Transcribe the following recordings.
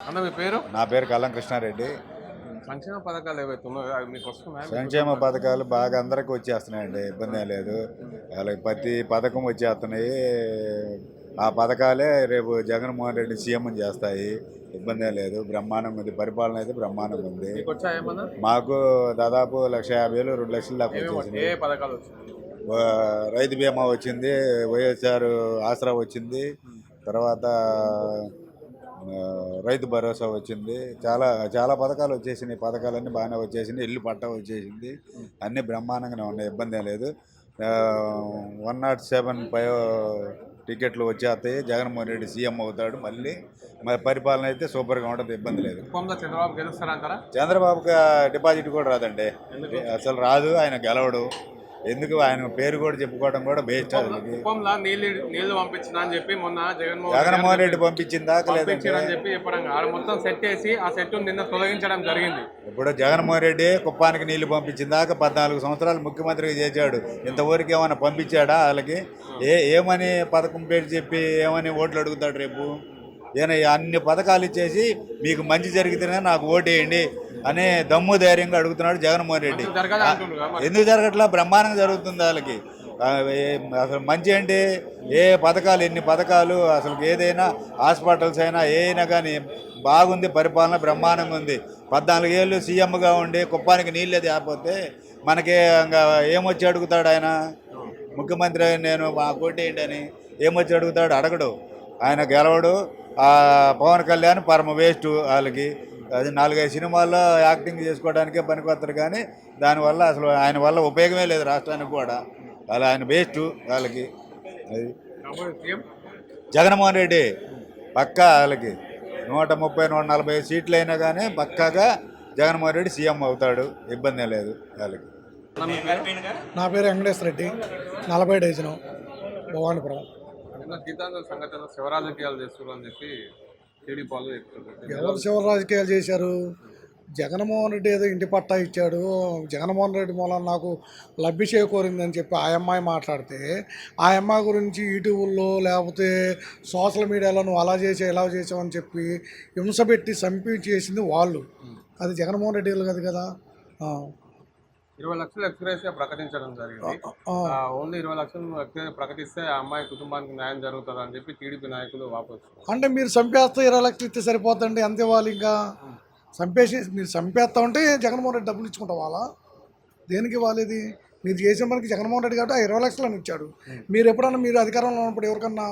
అన్న మీ పేరు? నా పేరు కల్లం కృష్ణారెడ్డి. సంక్షేమ పథకాలు ఏవైతే ఉన్నాయో అవి మీకు వస్తున్నాయి? సంక్షేమ పథకాలు బాగా అందరికీ వచ్చేస్తున్నాయండి ఇబ్బంది లేదు. వాళ్ళకి ప్రతి పథకం వచ్చేస్తున్నాయి. ఆ పథకాలే రేపు జగన్మోహన్ రెడ్డి సీఎం చేస్తాయి. ఇబ్బంది లేదు. బ్రహ్మాండంగా ఉంది. పరిపాలన అయితే బ్రహ్మాండంగా ఉంది. మీకు దాదాపు లక్ష యాభై వేలు రెండు లక్షల దాకా ఏమేమి వచ్చేసింది ఏ పథకాలు రైతు బీమా వచ్చింది వైఎస్ఆర్ ఆసరా వచ్చింది తర్వాత రైతు భరోసా వచ్చింది. చాలా చాలా పథకాలు వచ్చేసినాయి. పథకాలన్నీ బాగానే వచ్చేసినాయి. ఇల్లు పట్టా వచ్చేసింది. అన్నీ బ్రహ్మాండంగానే ఉన్నాయి. ఇబ్బంది లేదు. వన్ నాట్ సెవెన్ ఫైవ్ టికెట్లు వచ్చేస్తాయి. జగన్మోహన్ రెడ్డి సీఎం అవుతాడు. మళ్ళీ మరి పరిపాలన అయితే సూపర్గా ఉంటుంది. ఇబ్బంది లేదు. చంద్రబాబుకి డిపాజిట్ కూడా రాదండి. అసలు రాదు. ఆయన గెలవడు. ఎందుకు ఆయన పేరు కూడా చెప్పుకోవడం కూడా బేస్ట్ కుప్పంలో నీళ్ళు నీళ్ళు పంపించిన అని చెప్పి మొన్న జగన్మోహన్ జగన్మోహన్ రెడ్డి లేదండి పంపించారని చెప్పి చెప్పడం ఆడ మొత్తం సెట్ చేసి ఆ సెట్ నిన్న తొలగించడం జరిగింది. ఇప్పుడు జగన్మోహన్ రెడ్డి కుప్పానికి నీళ్ళు పంపించిన దాకా పద్నాలుగు సంవత్సరాలు ముఖ్యమంత్రిగా చేశాడు. ఇంతవరకు ఏమైనా పంపించాడా వాళ్ళకి? ఏ ఏమని పథకం పేరు చెప్పి ఏమని ఓట్లు అడుగుతాడు రేపు? ఈయన అన్ని పథకాలు ఇచ్చేసి మీకు మంచి జరిగితేనే నాకు ఓటేయండి అనే దమ్ము ధైర్యంగా అడుగుతున్నాడు జగన్మోహన్ రెడ్డి. ఎందుకు జరగట్లా? బ్రహ్మాండంగా జరుగుతుంది వాళ్ళకి. అసలు మంచి అంటే ఏ పథకాలు ఎన్ని పథకాలు అసలు ఏదైనా హాస్పిటల్స్ అయినా ఏ అయినా కానీ బాగుంది పరిపాలన బ్రహ్మాండంగా ఉంది. పద్నాలుగేళ్ళు సీఎంగా ఉండి కుప్పానికి నీళ్ళే తేకపోతే మనకి ఇంకా ఏమొచ్చి అడుగుతాడు ఆయన? ముఖ్యమంత్రి అయిన నేను మా కోటేయండి అని. ఏమొచ్చి అడుగుతాడు? అడగడు. ఆయన గెలవడు. పవన్ కళ్యాణ్ పరమ వేస్ట్ వాళ్ళకి. అది నాలుగైదు సినిమాల్లో యాక్టింగ్ చేసుకోవడానికే పనికొస్తారు కానీ దానివల్ల అసలు ఆయన వల్ల ఉపయోగమే లేదు రాష్ట్రానికి కూడా. అలా ఆయన వేస్ట్ వాళ్ళకి. అది. జగన్మోహన్ రెడ్డి పక్కా వాళ్ళకి. నూట ముప్పై నూట నలభై సీట్లు అయినా కానీ పక్కాగా జగన్మోహన్ రెడ్డి సీఎం అవుతాడు. ఇబ్బంది లేదు వాళ్ళకి? నా పేరు వెంకటేశ్వర రెడ్డి. నలభై డజను భవానీపురం. నిన్న గీతాంజలి సంఘటన శివరాజకీయాలు చేస్తున్నారు అని చెప్పి టీడీపీ వాళ్ళు చెప్తున్నారు. ఎవరు చివరి రాజకీయాలు చేశారు? జగన్మోహన్ రెడ్డి ఏదో ఇంటి పట్టా ఇచ్చాడు. జగన్మోహన్ రెడ్డి మూలం నాకు లబ్ధి చేకూరిందని చెప్పి ఆ అమ్మాయి మాట్లాడితే ఆ అమ్మాయి గురించి యూట్యూబుల్లో లేకపోతే సోషల్ మీడియాలో నువ్వు అలా చేసి ఇలా చేసావు అని చెప్పి హింస పెట్టి చంపి చేసింది వాళ్ళు. అది జగన్మోహన్ రెడ్డి కదా. కదా ఇరవై లక్షలు ఎక్స్గ్రేస్ ప్రకటించడం జరిగింది. ఓన్లీ ఇరవై లక్షలు ప్రకటిస్తే ఆ అమ్మాయి కుటుంబానికి న్యాయం జరుగుతుంది అని చెప్పి టీడీపీ నాయకులు వాపోవచ్చు అంటే మీరు చంపేస్తే ఇరవై లక్షలు ఇస్తే సరిపోతుందండి ఎంత ఇవ్వాలి ఇంకా చంపేసి మీరు చంపేస్తా ఉంటే జగన్మోహన్ రెడ్డి డబ్బులు ఇచ్చుకుంటాం వాళ్ళ దేనికి ఇవ్వాలి ఇది మీరు చేసిన మనకి జగన్మోహన్ రెడ్డి కాబట్టి ఆ ఇరవై లక్షలు అని ఇచ్చాడు మీరు ఎప్పుడన్నా మీరు అధికారంలో ఉన్నప్పుడు ఎవరికన్నా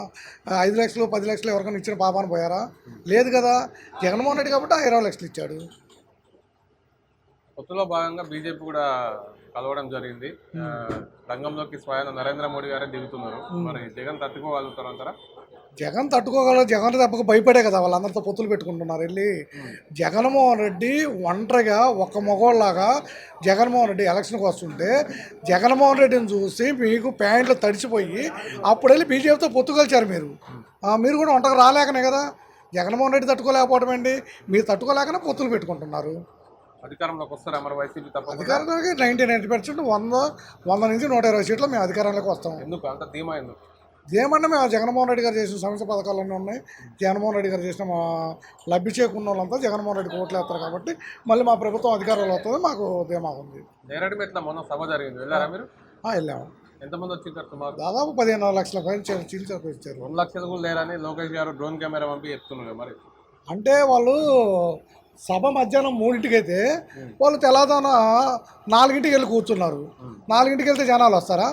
ఐదు లక్షలు పది లక్షలు ఎవరికన్నా ఇచ్చిన పాపాన్ని పోయారా? లేదు కదా. జగన్మోహన్ రెడ్డి కాబట్టి ఆ ఇరవై లక్షలు ఇచ్చాడు. పొత్తులో భాగంగా బీజేపీ కూడా కలవడం జరిగింది. రంగంలోకి స్వయం నరేంద్ర మోడీ గారే దిగుతున్నారు. మరి జగన్ తట్టుకోగలుగుతారు అంటారా? జగన్ తట్టుకోగల జగన్ దెబ్బకు భయపడే కదా వాళ్ళందరితో పొత్తులు పెట్టుకుంటున్నారు. వెళ్ళి జగన్మోహన్ రెడ్డి ఒంటరిగా ఒక మగోళ్ళలాగా జగన్మోహన్ రెడ్డి ఎలక్షన్కి వస్తుంటే జగన్మోహన్ రెడ్డిని చూసి మీకు ప్యాంట్లు తడిచిపోయి అప్పుడు వెళ్ళి బీజేపీతో పొత్తు కలిచారు మీరు. మీరు కూడా ఒంటరిగా రాలేకనే కదా. జగన్మోహన్ రెడ్డి తట్టుకోలేకపోవడం ఏంటి? మీరు తట్టుకోలేకనే పొత్తులు పెట్టుకుంటున్నారు. అధికారంలోకి వస్తారా మరి వైసీపీ తప్ప అధికారంలోకి నైంటీ నైంటీ పర్సెంట్ వంద వంద నుంచి నూట ఇరవై సీట్లు మేము అధికారంలోకి వస్తాం. ఎందుకు? అంత ధీమా ఎందుకు? ఏమన్నా మేము జగన్మోహన్ రెడ్డి గారు చేసిన సంక్షేమ పథకాలన్నీ ఉన్నాయి. జగన్మోహన్ రెడ్డి గారు చేసిన మా లబ్ధి చేకున్న వాళ్ళంతా జగన్మోహన్ రెడ్డికి ఓట్లు వేస్తారు కాబట్టి మళ్ళీ మా ప్రభుత్వం అధికారంలో వస్తుంది మాకు ధీమా ఉంది. నేరడి మెట్ల మొన్న సభ జరిగింది. వెళ్ళారా మీరు? వెళ్ళాము ఎంతమంది వచ్చింటారు సుమారు? దాదాపు పదిహేను లక్షల పైన చీ- చీల్చకు ఇచ్చారు రెండు లక్షలు కూడా లేరని లోకేష్ గారు డ్రోన్ కెమెరా పంపి చెప్తున్నారు మరి. అంటే వాళ్ళు సభ మధ్యాహ్నం మూడింటికైతే వాళ్ళు తెల్లదాన నాలుగింటికి వెళ్ళి కూర్చున్నారు. నాలుగింటికి వెళ్తే జనాలు వస్తారా?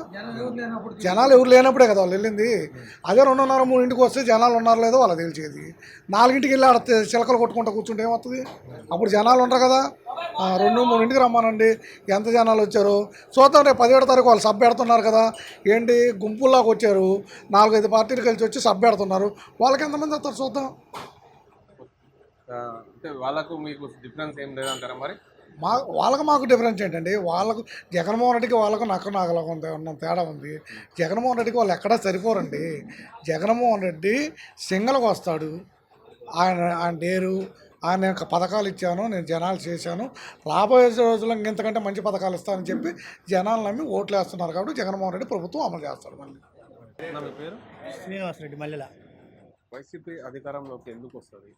జనాలు ఎవరు లేనప్పుడే కదా వాళ్ళు వెళ్ళింది. అదే రెండున్నర మూడింటికి వస్తే జనాలు ఉన్నారో లేదో వాళ్ళకి తెలిసేది. నాలుగింటికి వెళ్ళి ఆడ చిలకలు కొట్టుకుంటూ కూర్చుంటే ఏమవుతుంది? అప్పుడు జనాలు ఉంటారు కదా. రెండు మూడింటికి రమ్మానండి. ఎంత జనాలు వచ్చారు? చూద్దాం రేపు పదిహేడు తారీఖు వాళ్ళు సబ్ పెడుతున్నారు కదా. ఏంటి? గుంపుల్లాగా వచ్చారు. నాలుగైదు పార్టీలు కలిసి వచ్చి సబ్ పెడుతున్నారు. వాళ్ళకి ఎంతమంది వస్తారు చూద్దాం. అంటే వాళ్ళకు మీకు డిఫరెన్స్ ఏం లేదంటారా మరి? మా వాళ్ళకి మాకు డిఫరెన్స్ ఏంటండి? వాళ్ళకు జగన్మోహన్ రెడ్డికి వాళ్ళకు నక్క నాగలకు ఉంది ఉన్న తేడా ఉంది. జగన్మోహన్ రెడ్డికి వాళ్ళు ఎక్కడా సరిపోరండి. జగన్మోహన్ రెడ్డి సింగల్కి వస్తాడు. ఆయన ఆయన డేరు ఆయన యొక్క పథకాలు ఇచ్చాను నేను జనాలు చేశాను. రాబోయే రోజుల్లో ఇంతకంటే మంచి పథకాలు ఇస్తానని చెప్పి జనాలు నమ్మి ఓట్లు వేస్తున్నారు కాబట్టి జగన్మోహన్ రెడ్డి ప్రభుత్వం అమలు చేస్తాడు మళ్ళీ. శ్రీనివాసరెడ్డి మల్లెల. వైసీపీ అధికారంలోకి ఎందుకు వస్తుంది?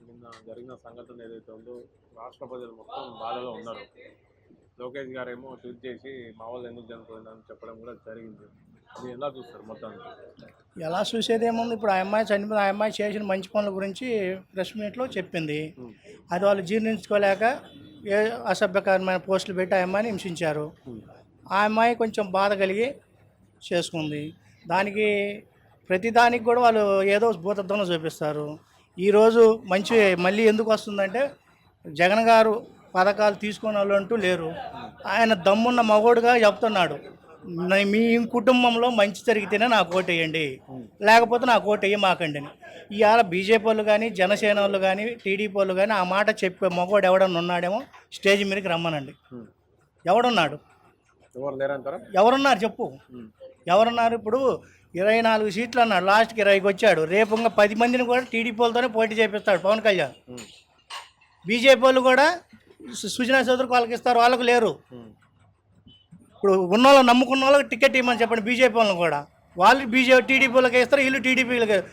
నిన్న జరిగిన సంఘటన ఏదైతే ఉందో రాష్ట్ర ప్రజలు మొత్తం బాధలో ఉన్నారు. లోకేష్ గారు ఏమో ట్వీట్ చేసి మా వాళ్ళు ఎందుకు చనిపోయిందని చెప్పడం కూడా జరిగింది. అది ఎలా చూస్తారు మొత్తానికి? ఎలా చూసేది ఏముంది? ఇప్పుడు ఆ అమ్మాయి చనిపోయిన ఆ అమ్మాయి చేసిన మంచి పనుల గురించి ప్రెస్ మీట్లో చెప్పింది. అది వాళ్ళు జీర్ణించుకోలేక ఏ అసభ్యకరమైన పోస్టులు పెట్టి ఆ అమ్మాయిని హింసించారు. ఆ అమ్మాయి కొంచెం బాధ కలిగి చేసుకుంది. దానికి ప్రతిదానికి కూడా వాళ్ళు ఏదో భూతత్వం చూపిస్తారు. ఈరోజు మంచి మళ్ళీ ఎందుకు వస్తుందంటే జగన్ గారు పథకాలు తీసుకునే వాళ్ళు అంటూ లేరు. ఆయన దమ్మున్న మగోడుగా చెప్తున్నాడు. "న- మీ కుటుంబంలో మంచి జరిగితేనే నాకు ఓటు వేయండి. లేకపోతే నాకు ఓటు వేయమాకండి అని. ఇవాళ బీజేపీ వాళ్ళు కానీ జనసేన వాళ్ళు కానీ టీడీపీ వాళ్ళు కానీ ఆ మాట చెప్పే మగోడు ఎవడన్నా ఉన్నాడేమో స్టేజ్ మీదకి రమ్మనండి. ఎవడున్నాడు? ఎవరు లేరంటారా? ఎవరున్నారు చెప్పు. ఎవరున్నారు ఇప్పుడు? ఇరవై నాలుగు సీట్లు అన్నాడు. లాస్ట్కి ఇరవైకి వచ్చాడు. రేపు ఇంకా పది మందిని కూడా టీడీపీ వాళ్ళతోనే పోటీ చేపిస్తాడు పవన్ కళ్యాణ్. బీజేపీ వాళ్ళు కూడా సుజనా చౌదరికి వాళ్ళకి ఇస్తారు వాళ్ళకు లేరు. ఇప్పుడు ఉన్న వాళ్ళు నమ్ముకున్న వాళ్ళకి టికెట్ ఇవ్వమని చెప్పండి బీజేపీ వాళ్ళని కూడా. వాళ్ళు బీజేపీ టీడీపీ వాళ్ళకి ఇస్తారు. వీళ్ళు టీడీపీలకి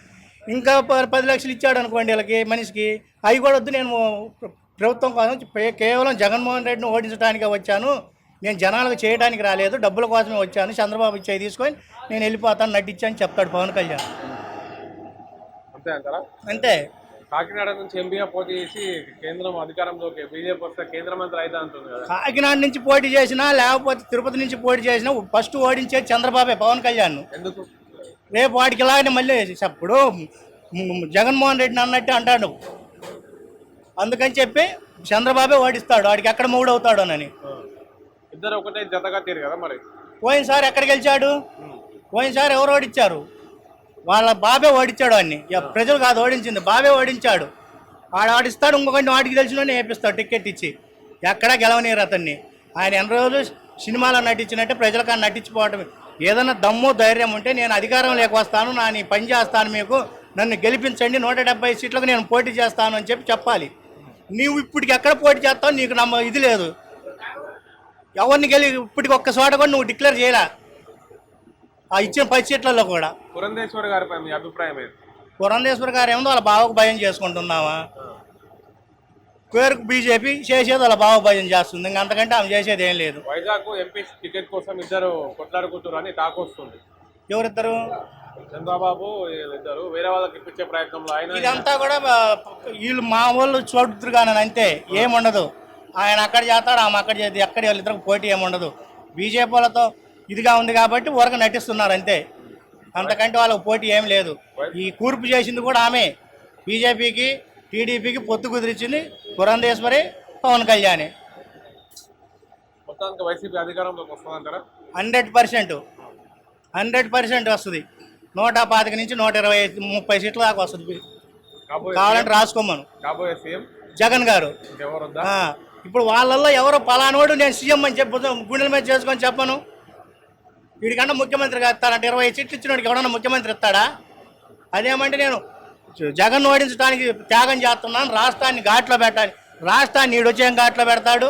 ఇంకా పది లక్షలు ఇచ్చాడు అనుకోండి వీళ్ళకి మనిషికి. అవి కూడా వద్దు. నేను ప్ర- ప్రభుత్వం కోసం కేవలం జగన్మోహన్ రెడ్డిని ఓడించడానికే వచ్చాను. నేను జనాలకు చేయడానికి రాలేదు. డబ్బుల కోసమే వచ్చాను. చంద్రబాబు ఇచ్చేది తీసుకొని నేను వెళ్ళిపోతాను నటించాను చెప్తాడు పవన్ కళ్యాణ్. అంతే అంటారా? అంతే. కాకినాడ నుంచి ఎంపీగా పోటీ చేసి కేంద్రం అధికారంలోకి బీజేపీ వస్తే కేంద్ర మంత్రి అయితే అంటుంది కదా. కాకినాడ నుంచి పోటీ చేసినా లేకపోతే తిరుపతి నుంచి పోటీ చేసినా ఫస్ట్ ఓడించేది చంద్రబాబే పవన్ కళ్యాణ్. ఎందుకు? రేపు వాడికి ఇలాగనే మళ్ళీ ఇప్పుడు జగన్మోహన్ రెడ్డిని అన్నట్టు అంటాడు. అందుకని చెప్పి చంద్రబాబే ఓడిస్తాడు. వాడికి ఎక్కడ మూడు అవుతాడు అని ఆ. ఇద్దరు ఒకటే జతగా తీరు కదా మరి. పోయినసారి ఎక్కడ గెలిచాడు? పోయినసారి ఎవరు ఓడించారు? వాళ్ళ బాబే ఓడించాడు అన్ని. ప్రజలు కాదు ఓడించింది. బాబే ఓడించాడు. వాడు ఆడిస్తాడు ఇంకొకటి వాడికి తెలిసిన వేపిస్తాడు టికెట్ ఇచ్చి. ఎక్కడా గెలవనీరు అతన్ని. ఆయన ఎన్ని రోజులు సినిమాలో నటించినట్టే ప్రజలకు నటించిపోవటం. ఏదైనా దమ్ము ధైర్యం ఉంటే నేను అధికారం లేక వస్తాను నా నీ పని చేస్తాను మీకు. నన్ను గెలిపించండి నూట డెబ్బై సీట్లకు నేను పోటీ చేస్తాను అని చెప్పి చెప్పాలి. నీవు ఇప్పటికి ఎక్కడ పోటీ చేస్తావు? నీకు నమ్మ ఇది లేదు. ఎవరిని గెలి ఇప్పటికి ఒక్క చోట కూడా నువ్వు డిక్లేర్ చేయలే. ఆ ఇచ్చిన పది సీట్లలో కూడా. పురంధేశ్వరి గారిపై మీ అభిప్రాయం ఏంటి? పురంధేశ్వర గారు ఏమో వాళ్ళ బావకు భయం చేసుకుంటున్నావా? పేరుకు బీజేపీ చేసేది వాళ్ళ బావ భయం చేస్తుంది. ఇంక అంతకంటే ఆమె చేసేది ఏం లేదు. వైజాగ్ ఎంపీ టికెట్ కోసం ఇద్దరు కొట్లాడుకుంటారు అని టాక్ వస్తుంది. ఎవరిద్దరు? చంద్రబాబు వీళ్ళిద్దరు వేరే వాళ్ళకి ఇప్పించే ప్రయత్నంలో ఆయన ఇదంతా కూడా వీళ్ళు మా వాళ్ళు చూడుతురు కానీ అంతే. ఏముండదు. ఆయన అక్కడ చేస్తాడు ఆమె అక్కడ చేది. ఎక్కడ వాళ్ళిద్దరికి పోటీ ఏముండదు బీజేపీ వాళ్ళతో ఇదిగా ఉంది కాబట్టి ఊరక నటిస్తున్నారు అంతే. అంతకంటే వాళ్ళకి పోటీ ఏం లేదు. ఈ కూర్పు చేసింది కూడా ఆమె. బీజేపీకి టీడీపీకి పొత్తు కుదిరించింది Purandeswari Pawan Kalyan. Hundred percent. Hundred percent వస్తుంది. నూట పాతిక నుంచి నూట ఇరవై ముప్పై సీట్ల దాకా వస్తుంది. కావాలంటే రాసుకోమను. జగన్ గారు. ఇప్పుడు వాళ్ళల్లో ఎవరో పలానోడు నేను సీఎం అని చెప్పు గుండెల మీద చేసుకొని చెప్పను. వీడికన్నా ముఖ్యమంత్రి ఇస్తానంటే ఇరవై సీట్లు ఇచ్చినోడికి ఎవడన్నా ముఖ్యమంత్రి ఇస్తాడా? అదేమంటే నేను జగన్ ఓడించడానికి త్యాగం చేస్తున్నాను రాష్ట్రాన్ని ఘాట్లో పెట్టాలి రాష్ట్రాన్ని ఈడొచ్చేం ఘాట్లో పెడతాడు?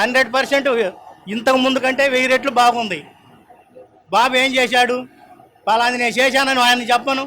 హండ్రెడ్ పర్సెంట్ ఇంతకు ముందు కంటే వెయ్యి రెట్లు బాగుంది. బాబు ఏం చేశాడు? పలాంది నేను చేశానని ఆయన చెప్పను.